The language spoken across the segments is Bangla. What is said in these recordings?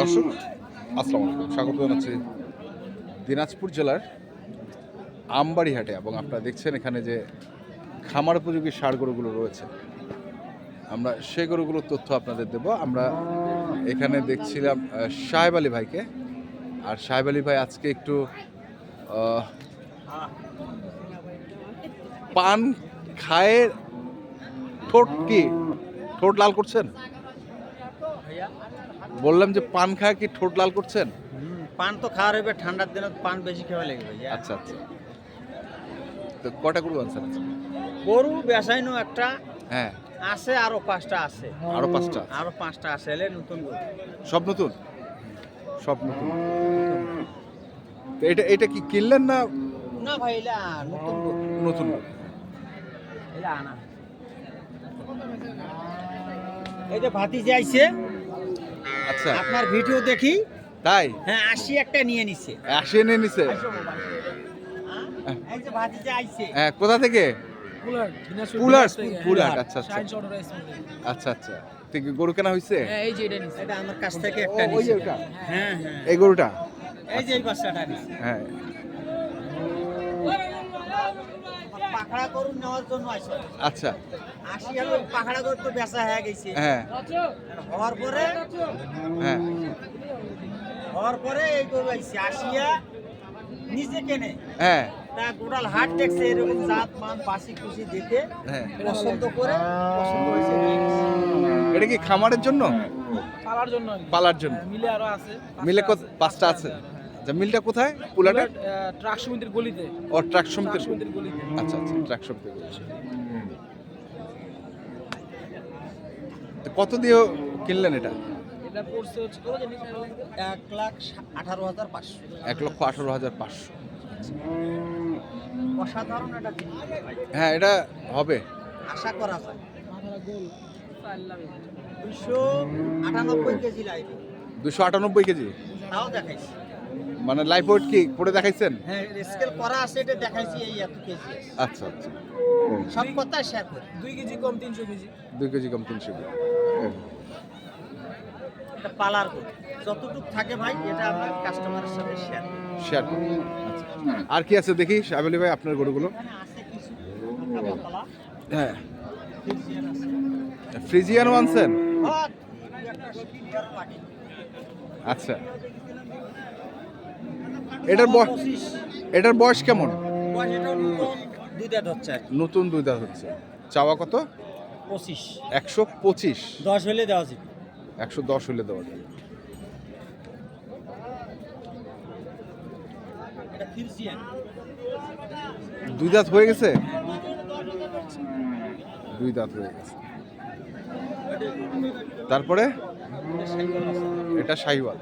দর্শক, আসসালামু আলাইকুম। স্বাগত জানাচ্ছি দিনাজপুর জেলার আমবাড়ি হাটে এবং আপনারা দেখছেন এখানে যে খামার উপযোগী সার গরুগুলো রয়েছে। আমরা সেই গরুগুলোর তথ্য আপনাদের দেব। আমরা এখানে দেখছিলাম সাহেব আলী ভাইকে। আর সাহেব আলী ভাই আজকে একটু পান খায় ঠোঁট কি? ঠোঁট লাল করছেন? বললাম যে পান খায় কি ঠোঁট লাল করছেন? পান তো খাওয়ার হবে ঠান্ডার দিনে পান বেশি খাওয়া লাগবে আচ্ছা আচ্ছা। তো কটা গরু আনছেন গরু বেসাইনো একটা হ্যাঁ। আছে আরও পাঁচটা আছে। আরও পাঁচটা আরও পাঁচটা আছে এলে নতুন গরু। সব নতুন? সব নতুন। এটা এটা কি কিনলেন না? না ভাই এলা নতুন নতুন? এলা আনা। এই যে ভাতিজে আইছে আচ্ছা। আপনার ভিডিও দেখি। তাই? হ্যাঁ আশি একটা নিয়ে নিছে। আশি নিয়ে নিছে? হ্যাঁ? এই যে ভাতিজে আইছে। হ্যাঁ কোথা থেকে। আচ্ছা আচ্ছা। আচ্ছা আচ্ছা। ঠিক গরু কেনা হয়েছে হ্যাঁ এই যে এটা এটা আমার কাছ থেকে একটা নিছে। ওটা? হ্যাঁ হ্যাঁ। এই গরুটা? এই যে এই বাচ্চাটা হ্যাঁ। পাখড়া গরু নেওয়ার জন্য আইছে আচ্ছা। আশি হাজার পাখড়া গরু তো বেচা হয়ে গেছে। হ্যাঁ। হওয়ার পরে হ্যাঁ। হওয়ার পরে এই গরু আইছে আসিয়া নিজে কেনে। হ্যাঁ। তা গোটাল হাট দেখছে এরকম জাত মান পাশি খুশি দেখে হ্যাঁ। পছন্দ করে পছন্দ হয়েছে। এটা কি খামারের জন্য? পালার জন্য। পালার জন্য। মিলে আরও আছে। মিলে কত পাঁচটা আছে। আচ্ছা মিলটা কোথায়? পুলাটা? ট্রাক সমিতির গলিতে। ও ট্রাক সমিতির গলিতে। আচ্ছা আচ্ছা ট্রাক সমিতির বলছে তো কত দিয়ে কিনলেন এটা? এটা পড়ছে হচ্ছে এক লাখ আঠারো হাজার পাঁচশো। এক লক্ষ আঠারো হাজার পাঁচশো। অসাধারণ জিনিস হ্যাঁ এটা হবে। আশা করা যায়। দুশো আটানব্বই কেজি লাগবে দুশো আটানব্বই কেজি? তাও দেখাইছি। মানে লাইফ ওয়েট কি? করে দেখাইছেন? হ্যাঁ স্কেল করা আছে এটা দেখাইছি এই এত কেজি। আচ্ছা আচ্ছা। সব কথা শেয়ার করি। দুই কেজি কম তিনশো কেজি। দুই কেজি কম তিনশো কেজি। এটা পালার করি। যতটুকু থাকে ভাই এটা আমরা কাস্টমারের সাথে শেয়ার করি। শেয়ার করুন আচ্ছা। আর কি আছে দেখি শাবেলি ভাই আপনার গরুগুলো? আছে কিছু হ্যাঁ। ফ্রিজিয়ান আনছেন? হ্যাঁ। আচ্ছা। এটার বয়স এটার বয়স কেমন? নতুন, দুই দাঁত হচ্ছে চাওয়া কত? পঁচিশ। একশো পঁচিশ। দশ হলে দেওয়া যাবে একশো দশ হলে দেওয়া যাবে দুই দাঁত হয়ে গেছে? দুই দাঁত হয়ে গেছে। তারপরে? এটা শাহিওয়াল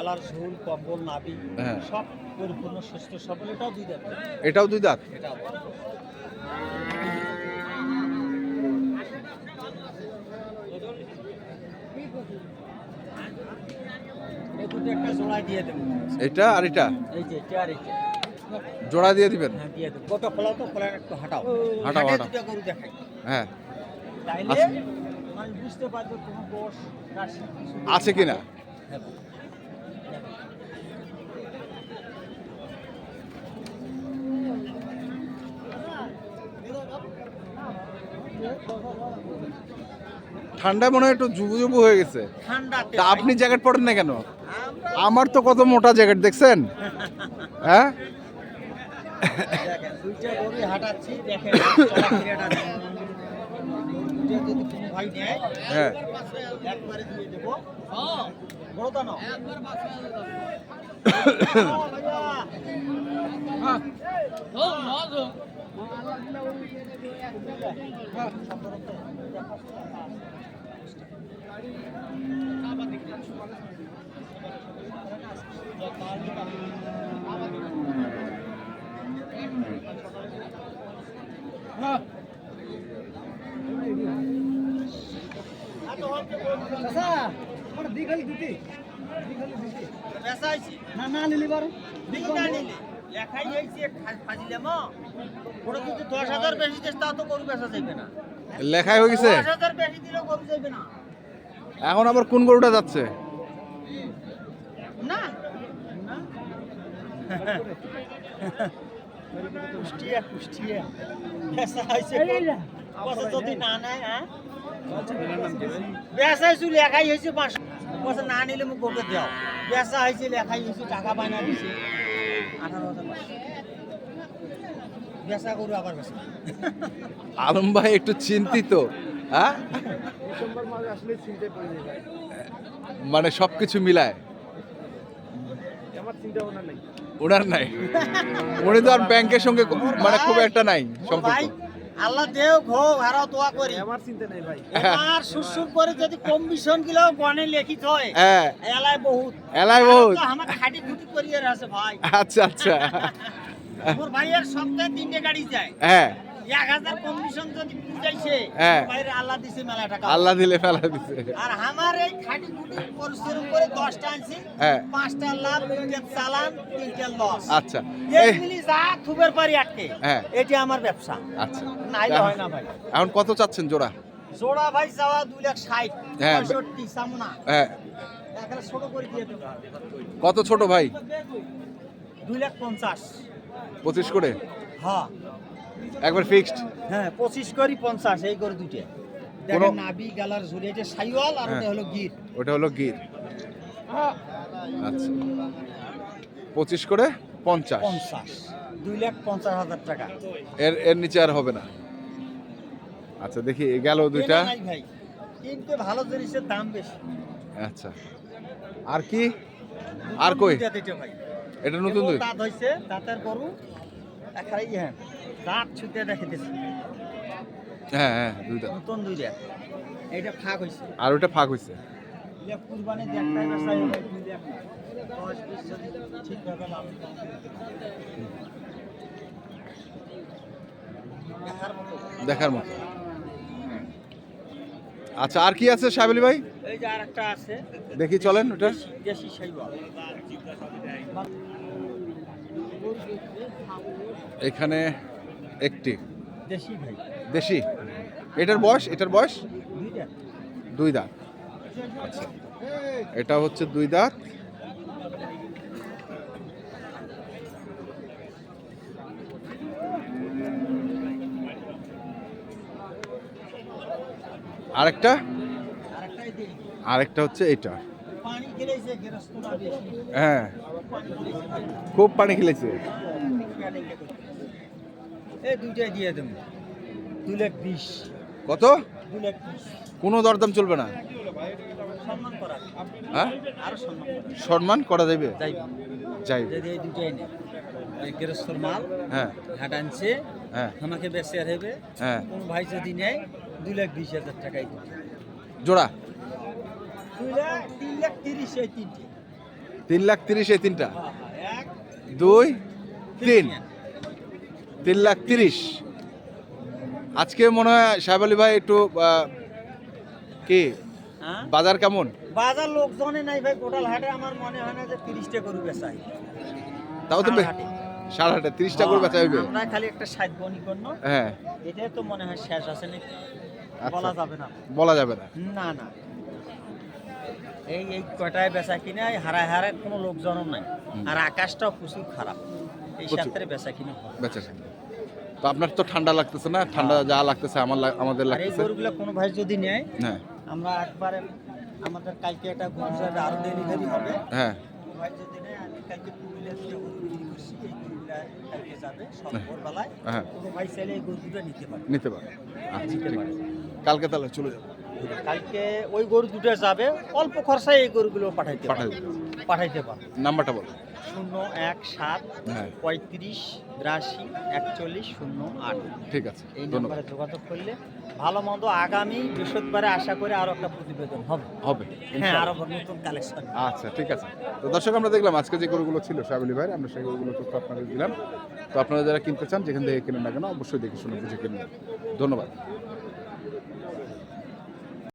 কালার ঝুল কম্বল নাবি হ্যাঁ। সব পরিপূর্ণ সুস্থ সবল এটাও দুই দাঁত এটাও দুই দাঁত? এটা আর এটা? এই যে এটা আর এটা। জোড়া দিয়ে দিবেন? হ্যাঁ তো একটু হাঁটাও। হাঁটাও, হাঁটে হাঁটাও। গরু দেখাই। হ্যাঁ। তাইলে আচ্ছা। বুঝতে পারবে কোনো দোষ কাশি কিছু আছে কিনা? ঠান্ডা মনে হয় একটু জুবুজুবু হয়ে গেছে। তা আপনি জ্যাকেট পরেন না কেন? আমার তো কত মোটা জ্যাকেট দেখছেন? হ্যাঁ। হ্যাঁ। আচ্ছা, দিঘালি দুটি। দিঘালি দুটি। না না নিলি বার দিঘা নিলি। লেখাই হয়েছে ফাজিলে মা ওটা যদি দশ হাজার বেশি তা তো গরু বেচা যাবে না। লেখাই হয়ে গেছে? দশ হাজার বেশি দিলেও গরু যাবে না। এখন আবার কোন গরুটা যাচ্ছে? না। কুষ্টিয়া কুষ্টিয়া। হয়েছে যদি না নেয় হ্যাঁ? বেচা হয়েছে লেখাই হয়েছে পাঁচ কথা না নিলে মোক গরুটা দেও বেচা হয়েছে লেখাই হয়েছে টাকা বানা দিছে। আঠারো হাজার বেচা গরু আবার বেচা। আলম ভাই একটু চিন্তিত হ্যাঁ? ডিসেম্বর মাস আসলে চিন্তা পড়ে যায়। মানে সবকিছু মিলায়। আমার চিন্তা ভাবনা নাই। ওনার নাই? উনি তো আর ব্যাংকের সঙ্গে মানে খুব একটা নাই সম্পর্ক। আল্লাহ দেও ঘো হারাও দোয়া করি। আমার চিন্তা নাই ভাই। আর সুসুর করে যদি কমিশন লিখিত হয় হ্যাঁ। এলাই বহুত। এলাই বহুত। আমার খাটি খুটি করিয়ে আছে ভাই। আচ্ছা আচ্ছা। মোর ভাইয়ের সপ্তাহে তিনটে গাড়ি যায়। হ্যাঁ। এক হাজার কমিশন যদি বুঝাইছে হ্যাঁ। আল্লাহ দিলে ফেলা দিছে। আর আমার এই খাটি খুটি পরিশ্রম করে দশটা আনছি। হ্যাঁ। পাঁচটা লাভ তিনটে চালান তিনটে লস। আচ্ছা। এই মিলি যা থুবের পারি আটকে হ্যাঁ। এটি আমার ব্যবসা। আচ্ছা। নাইলে হয় না ভাই। এখন কত চাচ্ছেন জোড়া? জোড়া ভাই যাওয়া দুই লাখ ষাট। পঁয়ষট্টি সামনা হ্যাঁ। ছোট করে দিয়ে কত ছোট ভাই? দুই লাখ পঞ্চাশ। পঁচিশ করে? হ্যাঁ। একবার ফিক্সড হ্যাঁ পঁচিশ করি পঞ্চাশ এই করে দুইটা। দেখেন নাবি গালার ঝুলি এটা সাইওয়াল আর হ্যাঁ। ওটা হলো গির। ওটা হলো গির। আচ্ছা। পঁচিশ করে পঞ্চাশ। পঞ্চাশ দুই লাখ পঞ্চাশ হাজার টাকা। এর এর নিচে আর হবে না। আচ্ছা দেখি গেল দুইটা। ভাই কিন্তু ভালো জিনিসের দাম বেশি। আচ্ছা। আর কি? আর কই? ভাই। এটা নতুন দুই? দাঁত হয়েছে দাঁতের গরু এখানে হ্যাঁ দাঁত ছুটে দেখাইতেছি। হ্যাঁ হ্যাঁ দুইটা নতুন দুইটা। এইটা ফাঁক হয়েছে আর ওইটা ফাঁক ইয়া কুরবানি দেখটাই বেসাই হবে তুই দেখ। না। দশ বিশ ঠিকভাবে লাভ দেখার মতো। আচ্ছা আর কি আছে সাহেবলি ভাই? এই যে আর একটা আছে। দেখি চলেন ওটা। দেশি- সাইওয়াল এখানে একটি। দেশি এটার বয়স? এটার বয়স? দুই দাঁত। আচ্ছা। এটা হচ্ছে দুই দাঁত। আরেকটা? আরেকটা হচ্ছে এটা হ্যাঁ। খুব পানি খেলেছে। এই দুইটাই দিয়ে দেবো। দু লাখ বিশ। কত? দু লাখ বিশ। কোনো দরদাম চলবে না। সম্মান করা। হ্যাঁ? আরও সম্মান করা। যাবে যাই এই নেই এই গেরস্তর মাল হ্যাঁ। হাট আনছে হ্যাঁ। আমাকে হবে। হ্যাঁ। কোন ভাই যদি নেয় দুই লাখ বিশ হাজার টাকাই জোড়া? দুই লাখ তিন লাখ তিরিশ এই তিনটে। তিন লাখ তিরিশ তিনটা। হ্যাঁ, হ্যাঁ, দুই তিন। তিন লাখ তিরিশ। আজকে মনে হয় সাহেব আলী ভাই একটু কি? হ্যাঁ? বাজার কেমন? বাজার লোকজনে নাই ভাই গোটাল হাটে আমার মনে হয় না যে তিরিশটা গরু বেচাই তাও তো বে- হাটে। তিরিশটা করে বেচা হইবে? আমরা খালি একটা সাত বনি করল হ্যাঁ। এটাই তো মনে হয় শেষ আছে নাকি? আচ্ছা। বলা যাবে না। বলা যাবে না। না না। এই এই কটায় বেচা কিনে হারায় হারায় কোনো লোকজনও নাই। আর আকাশটাও প্রচুর খারাপ এই সাথে বেচা কিনে হয়। বেচা কিনা। তো আপনার তো ঠান্ডা লাগতেছে না? ঠান্ডা যা লাগতেছে আমার আমাদের আর এই গরুগুলো কোনো ভাই যদি নেয় হ্যাঁ। আমরা একবারে আমাদের কালকে একটা গরু যাবে আরও ডেলিভারি হবে। হ্যাঁ। ভাই যদি নেয় আমি কালকে পুরুলিয়া গরু বিক্রি করছি এই গরুগুলা কালকে যাবে সব হ্যাঁ। ভোরবেলায়। হ্যাঁ। কোনো ভাই চাইলে এই গরুটা নিতে পারে। নিতে পারে। আচ্ছা। কালকে তাহলে চলে যাব। কালকে ওই গরু দুটো যাবে অল্প খরচায় এই গরুগুলো পাঠাইতে পাঠাই পাঠাইতে পারে নাম্বারটা বলো। শূন্য এক সাত হ্যাঁ। পঁয়ত্রিশ বিরাশি একচল্লিশ শূন্য আট। ঠিক আছে এই নম্বরে যোগাযোগ করলে ভালো মন্দ আগামী বৃহস্পতিবারে আশা করে আরও একটা প্রতিবেদন হবে। হবে হ্যাঁ ইনশাআল্লাহ। আরও নতুন কালেকশন আচ্ছা ঠিক আছে। তো দর্শক আমরা দেখলাম আজকে যে গরুগুলো ছিল সাহেবলি ভাই আমরা সেই গরুগুলো তথ্য আপনাদের দিলাম। তো আপনারা যারা কিনতে চান যেখান থেকে কিনেন না কেন অবশ্যই দেখে শুনে বুঝে কিনবেন। ধন্যবাদ।